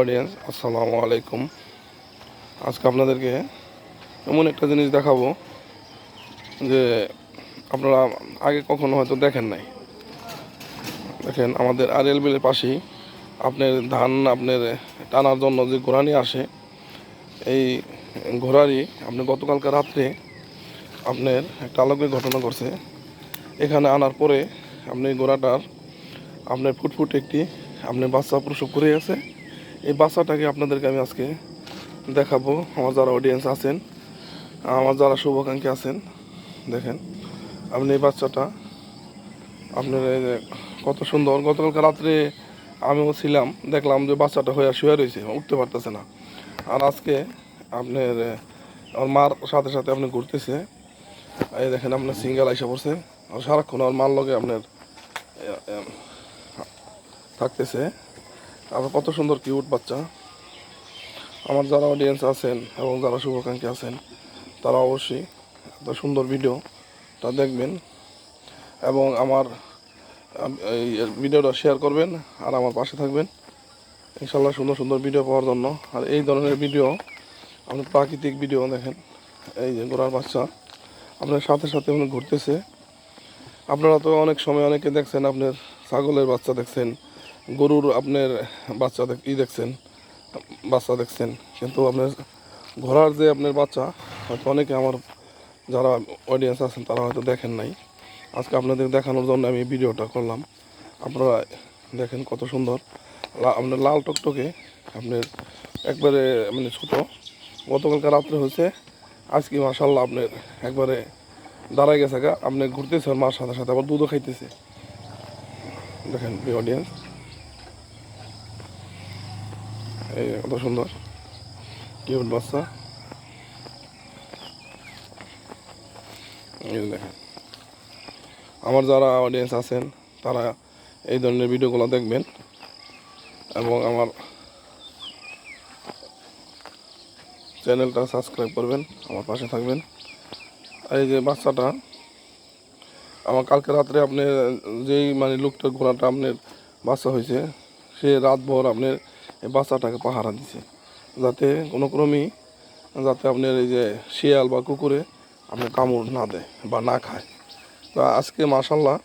Audience আসসালামু আলাইকুম আজকে আপনাদেরকে এমন একটা জিনিস দেখাবো যে আপনারা আগে কখনো হয়তো দেখেন নাই। দেখেন, আমাদের আর এল বিলের পাশেই আপনার ধান আপনার টানার জন্য যে ঘোড়ানি আসে, এই ঘোড়ারই আপনি গতকালকে রাত্রে আপনার একটা আলোকের ঘটনা করছে এখানে আনার পরে আপনি ঘোড়াটার আপনার ফুটফুট একটি আপনার বাচ্চা প্রসব করে আছে এই বাচ্চাটাকে আপনাদেরকে আমি আজকে দেখাবো। আমার যারা অডিয়েন্স আছেন, আমার যারা শুভাকাঙ্ক্ষী আছেন, দেখেন, আপনি এই বাচ্চাটা, আপনার কত সুন্দর, গতকালকে রাত্রে আমিও ছিলাম, দেখলাম যে বাচ্চাটা হয়ে শুয়ে রয়েছে, উঠতে পারতেছে না। আর আজকে আপনার, আমার মার সাথে সাথে আপনি ঘুরতেছে। এই দেখেন, আপনার সিঙ্গেল আইসা পড়ছে। আর সারাক্ষণ আমার মার লগে আপনার থাকতেছে। আবার কত সুন্দর কিউট বাচ্চা। আমার যারা অডিয়েন্স আছেন এবং যারা শুভাকাঙ্ক্ষী আছেন, তারা অবশ্যই এত সুন্দর ভিডিওটা দেখবেন এবং আমার এই ভিডিওটা শেয়ার করবেন আর আমার পাশে থাকবেন। ইনশাল্লাহ সুন্দর সুন্দর ভিডিও পাওয়ার জন্য। আর এই ধরনের ভিডিও আপনি প্রাকৃতিক ভিডিও দেখেন, এই যে গোড়ার বাচ্চা। আপনার সাথে সাথে আপনি ঘুরতেছে। আপনারা তো অনেক সময় অনেকে দেখছেন, আপনার ছাগলের বাচ্চা দেখছেন। গরুর আপনার বাচ্চা ই দেখছেন, বাচ্চা দেখছেন। কিন্তু আপনার ঘোড়ার যে আপনার বাচ্চা, হয়তো অনেকে আমার যারা অডিয়েন্স আছেন, তারা হয়তো দেখেন নাই। আজকে আপনাদের দেখানোর জন্য আমি ভিডিওটা করলাম। আপনারা দেখেন কত সুন্দর। আপনার লাল টকটকে আপনার একবারে মানে ছোটো। গতকালকে রাত্রে হয়েছে। আজকে মাসাল্লাহ আপনার একবারে দাঁড়ায় গেছে গা। আপনি ঘুরতেছে ওর মার সাথে সাথে, আবার দুধও খাইতেছে। দেখেন অডিয়েন্স এই কত সুন্দর। কিউট বাচ্চা। দেখেন। আমার যারা অডিয়েন্স আছেন, তারা এই ধরনের ভিডিওগুলো দেখবেন। এবং আমার চ্যানেলটা সাবস্ক্রাইব করবেন, আমার পাশে থাকবেন। এই যে বাচ্চাটা, আমার কালকে রাত্রে আপনি যেই মানে লোকটার ঘোড়াটা আপনার বাচ্চা হয়েছে, সে রাতভর আপনার বাচ্চাটাকে পাহারা দিছে। যাতে কোনো ক্রমেই যাতে আপনার এই যে শিয়াল বা কুকুরে আপনার কামড় না দেয় বা না খায়। তো আজকে মাশাল্লাহ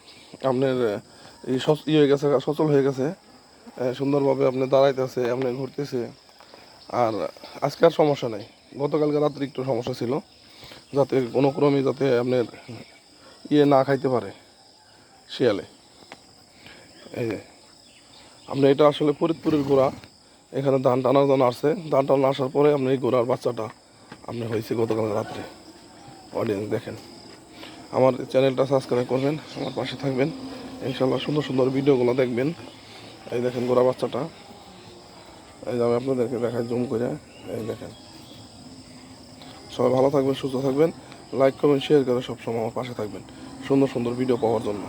আপনার, এই সচ- ই হয়ে গেছে, সচল হয়ে গেছে। সুন্দরভাবে আপনি দাঁড়াইতেছে, আপনি ঘুরতেছে। আর আজকে আর সমস্যা নেই। গতকালকে রাত্রে একটু সমস্যা ছিল, যাতে কোনো ক্রমে যাতে আপনার ইয়ে না খাইতে পারে শিয়ালে। এই যে, আপনি এটা আসলে ফরিদপুরের গোড়া। এখানে ধান টানার জন্য আসছে। ধান টানা আসার পরে আপনি এই গোড়ার বাচ্চাটা আপনি হয়েছে গতকাল রাত্রে। অডিয়েন্স দেখেন। আমার চ্যানেলটা সাবস্ক্রাইব করবেন, আমার পাশে থাকবেন। ইনশাল্লাহ সুন্দর সুন্দর ভিডিওগুলো দেখবেন। এই দেখেন গোড়া বাচ্চাটা। এই যে আমি আপনাদেরকে দেখাই জুম করে। এই দেখেন। সবাই ভালো থাকবেন, সুস্থ থাকবেন। লাইক কমেন্ট শেয়ার করে সবসময় আমার পাশে থাকবেন। সুন্দর সুন্দর ভিডিও পাওয়ার জন্য।